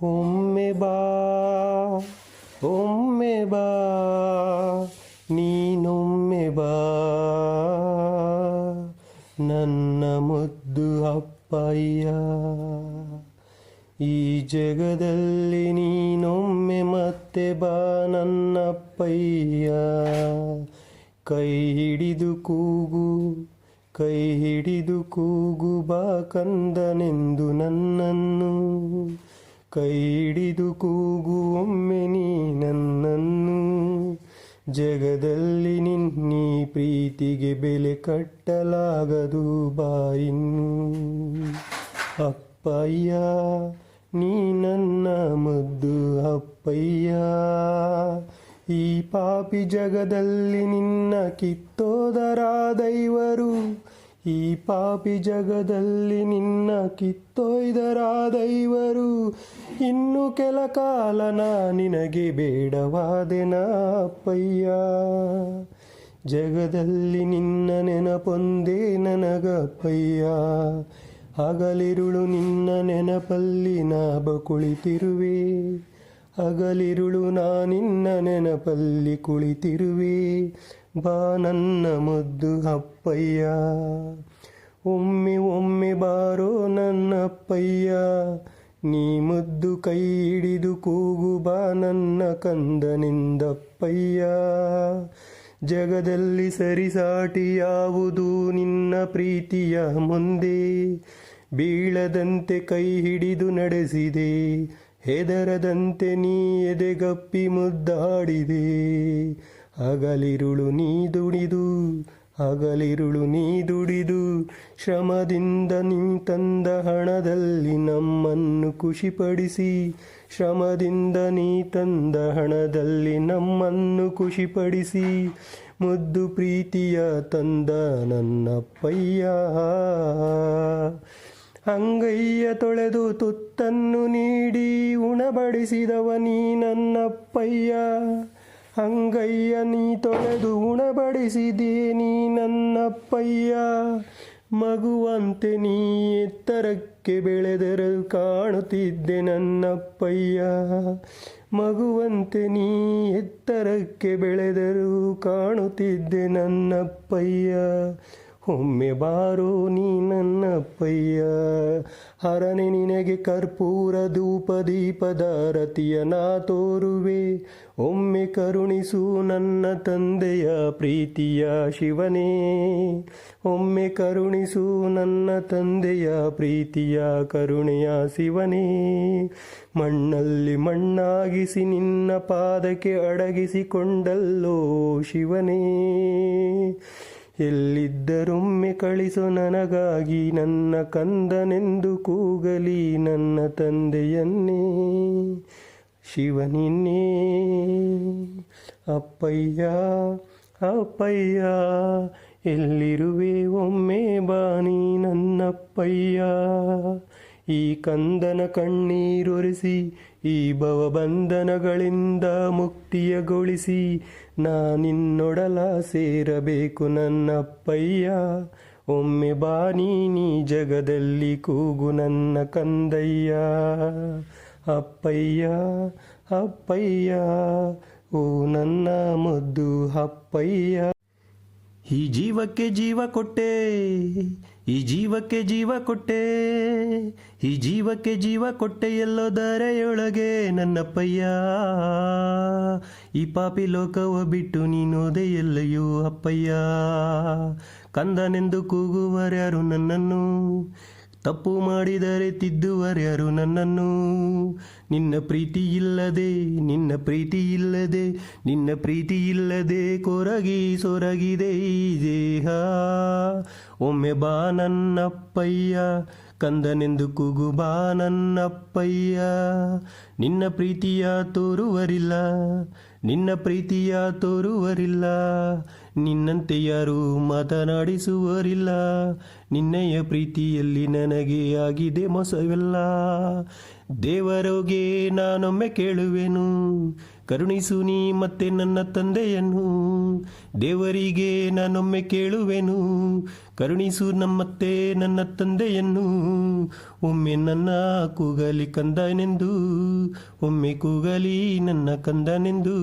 ಒಮ್ಮೆ ಬಾ ಒಮ್ಮೆ ಬಾ, ನೀನೊಮ್ಮೆ ಬಾ. ನನ್ನ ಮುದ್ದು ಅಪ್ಪಯ್ಯ, ಈ ಜಗದಲ್ಲಿ ನೀನೊಮ್ಮೆ ಮತ್ತೆ ಬಾ, ನನ್ನಪ್ಪಯ್ಯ. ಕೈ ಹಿಡಿದು ಕೂಗು, ಕೈ ಹಿಡಿದು ಕೂಗು ಬಾ, ಕಂದನೆಂದು ನನ್ನನ್ನು ಕೈ ಹಿಡಿದು ಕೂಗು ಒಮ್ಮೆ ನೀ ನನ್ನನ್ನು. ಜಗದಲ್ಲಿ ನಿನ್ನೀ ಪ್ರೀತಿಗೆ ಬೆಲೆ ಕಟ್ಟಲಾಗದು ಬಾಯಿನ್ನು. ಅಪ್ಪಯ್ಯ, ನೀ ನನ್ನ ಮದ್ದು ಅಪ್ಪಯ್ಯ. ಈ ಪಾಪಿ ಜಗದಲ್ಲಿ ನಿನ್ನ ಕಿತ್ತೋದರ ದೈವರು ಈ ಪಾಪಿ ಜಗದಲ್ಲಿ ನಿನ್ನ ಕಿತ್ತೊಯ್ದರ ದೈವರು ಇನ್ನು ಕೆಲ ಕಾಲ ನಿನಗೆ ಬೇಡವಾದೆನ ಅಪ್ಪಯ್ಯ ಜಗದಲ್ಲಿ ನಿನ್ನ ನೆನಪೊಂದೇ ನನಗಪ್ಪಯ್ಯ ಹಗಲಿರುಳು ನಿನ್ನ ನೆನಪಲ್ಲಿ ನಾಬ ಕುಳಿತಿರುವೆ ಹಗಲಿರುಳು ನಾ ನಿನ್ನ ನೆನಪಲ್ಲಿ ಕುಳಿತಿರುವೆ. ಬಾ ನನ್ನ ಮುದ್ದು ಅಪ್ಪಯ್ಯ. ಒಮ್ಮೆ ಒಮ್ಮೆ ಬಾರೋ ನನ್ನ ಅಪ್ಪಯ್ಯ. ನೀ ಮುದ್ದು ಕೈ ಹಿಡಿದು ಕೂಗು ಬಾ ನನ್ನ ಕಂದನಿಂದಪ್ಪಯ್ಯ. ಜಗದಲ್ಲಿ ಸರಿಸಾಟಿ ಯಾವುದು ನಿನ್ನ ಪ್ರೀತಿಯ ಮುಂದೆ? ಬೀಳದಂತೆ ಕೈ ಹಿಡಿದು ನಡೆಸಿದೆ. ಹೆದರದಂತೆ ನೀ ಎದೆಗಪ್ಪಿ ಮುದ್ದಾಡಿದೆ. ಹಗಲಿರುಳು ನೀ ದುಡಿದು, ಹಗಲಿರುಳು ನೀ ದುಡಿದು, ಶ್ರಮದಿಂದ ನೀ ತಂದ ಹಣದಲ್ಲಿ ನಮ್ಮನ್ನು ಖುಷಿಪಡಿಸಿ, ಶ್ರಮದಿಂದ ನೀ ತಂದ ಹಣದಲ್ಲಿ ನಮ್ಮನ್ನು ಖುಷಿಪಡಿಸಿ, ಮುದ್ದು ಪ್ರೀತಿಯ ತಂದ ನನ್ನಪ್ಪಯ್ಯ. ಅಂಗೈಯ ತೊಳೆದು ತುತ್ತನ್ನು ನೀಡಿ, ಉಣಬಡಿಸಿದವ ನೀ ನನ್ನಪ್ಪಯ್ಯ. ಅಂಗಯ್ಯ ನೀ ತೊಳೆದು ಉಣಬಡಿಸಿದೆ ನೀ ನನ್ನಪ್ಪಯ್ಯ. ಮಗುವಂತೆ ನೀ ಎತ್ತರಕ್ಕೆ ಬೆಳೆದರು ಕಾಣುತ್ತಿದ್ದೆ ನನ್ನಪ್ಪಯ್ಯ. ಮಗುವಂತೆ ನೀ ಎತ್ತರಕ್ಕೆ ಬೆಳೆದರು ಕಾಣುತ್ತಿದ್ದೆ ನನ್ನಪ್ಪಯ್ಯ. ಒಮ್ಮೆ ಬಾರೋ ನೀ ನನ್ನಪ್ಪಯ್ಯ ಹರನೆ ನಿನಗೆ ಕರ್ಪೂರ ಧೂಪ ದೀಪದ ರತಿಯ ನಾ ತೋರುವೆ. ಒಮ್ಮೆ ಕರುಣಿಸು ನನ್ನ ತಂದೆಯ ಪ್ರೀತಿಯ ಶಿವನೇ. ಒಮ್ಮೆ ಕರುಣಿಸು ನನ್ನ ತಂದೆಯ ಪ್ರೀತಿಯ ಕರುಣೆಯ ಶಿವನೇ. ಮಣ್ಣಲ್ಲಿ ಮಣ್ಣಾಗಿಸಿ ನಿನ್ನ ಪಾದಕ್ಕೆ ಅಡಗಿಸಿಕೊಂಡಲ್ಲೋ ಶಿವನೇ. ಎಲ್ಲಿದ್ದರೊಮ್ಮೆ ಕಳಿಸು ನನಗಾಗಿ ನನ್ನ ಕಂದನೆಂದು ಕೂಗಲಿ ನನ್ನ ತಂದೆಯನ್ನೇ. ಶಿವನಿನ್ನೇ. ಅಪ್ಪಯ್ಯ ಅಪ್ಪಯ್ಯ, ಎಲ್ಲಿರುವೆ ಒಮ್ಮೆ ಬಾನಿ ನನ್ನಪ್ಪಯ್ಯ. ಈ ಕಂದನ ಕಣ್ಣೀರೊರೆಸಿ, ಈ ಭವಬಂಧನಗಳಿಂದ ಮುಕ್ತಿಯಗೊಳಿಸಿ ನಾ ನಿನ್ನೊಡಲ ಸೇರಬೇಕು ನನ್ನಪ್ಪಯ್ಯ. ಒಮ್ಮೆ ಬಾನೀನಿ ಜಗದಲ್ಲಿ ಕೂಗು ನನ್ನ ಕಂದಯ್ಯ. ಅಪ್ಪಯ್ಯ ಅಪ್ಪಯ್ಯ, ಓ ನನ್ನ ಮುದ್ದು ಅಪ್ಪಯ್ಯ. ಈ ಜೀವಕ್ಕೆ ಜೀವ ಕೊಟ್ಟೆ, ಈ ಜೀವಕ್ಕೆ ಜೀವ ಕೊಟ್ಟೆ, ಈ ಜೀವಕ್ಕೆ ಜೀವ ಕೊಟ್ಟೆ ಎಲ್ಲೋ ದಾರೆಯೊಳಗೆ ನನ್ನಪ್ಪಯ್ಯ. ಈ ಪಾಪಿ ಲೋಕವ ಬಿಟ್ಟು ನೀನೋದೆ ಎಲ್ಲೆಯೋ ಅಪ್ಪಯ್ಯ. ಕಂದನೆಂದು ಕೂಗುವರ್ಯಾರು ನನ್ನನ್ನು ತಪ್ಪು ಮಾಡಿದರೆ ತಿದ್ದುವರ್ಯಾರು ನನ್ನನ್ನು. ನಿನ್ನ ಪ್ರೀತಿ ಇಲ್ಲದೆ, ನಿನ್ನ ಪ್ರೀತಿ ಇಲ್ಲದೆ, ನಿನ್ನ ಪ್ರೀತಿ ಇಲ್ಲದೆ ಕೊರಗಿ ಸೊರಗಿದೆ ಈ ದೇಹ. ಒಮ್ಮೆ ಬಾ ನನ್ನಪ್ಪಯ್ಯ, ಕಂದನೆಂದು ಕೂಗು ಬಾ ನನ್ನಪ್ಪಯ್ಯ. ನಿನ್ನ ಪ್ರೀತಿಯ ತೋರುವರಿಲ್ಲ, ನಿನ್ನ ಪ್ರೀತಿಯ ತೋರುವರಿಲ್ಲ. ನಿನ್ನಂತೆ ಯಾರೂ ಮಾತನಾಡಿಸುವರಿಲ್ಲ. ನಿನ್ನೆಯ ಪ್ರೀತಿಯಲ್ಲಿ ನನಗೆ ಆಗಿದೆ ಮೊಸವೆಲ್ಲ. ದೇವರೋಗೆ ನಾನೊಮ್ಮೆ ಕೇಳುವೆನು. ಕರುಣಿಸು ನೀ ಮತ್ತೆ ನನ್ನ ತಂದೆಯನ್ನು. ದೇವರಿಗೆ ನಾನೊಮ್ಮೆ ಕೇಳುವೆನು. ಕರುಣಿಸು ನಮ್ಮತ್ತೆ ನನ್ನ ತಂದೆಯನ್ನು. ಒಮ್ಮೆ ನನ್ನ ಕೂಗಲಿ ಕಂದನೆಂದು. ಒಮ್ಮೆ ಕೂಗಲಿ ನನ್ನ ಕಂದನೆಂದು.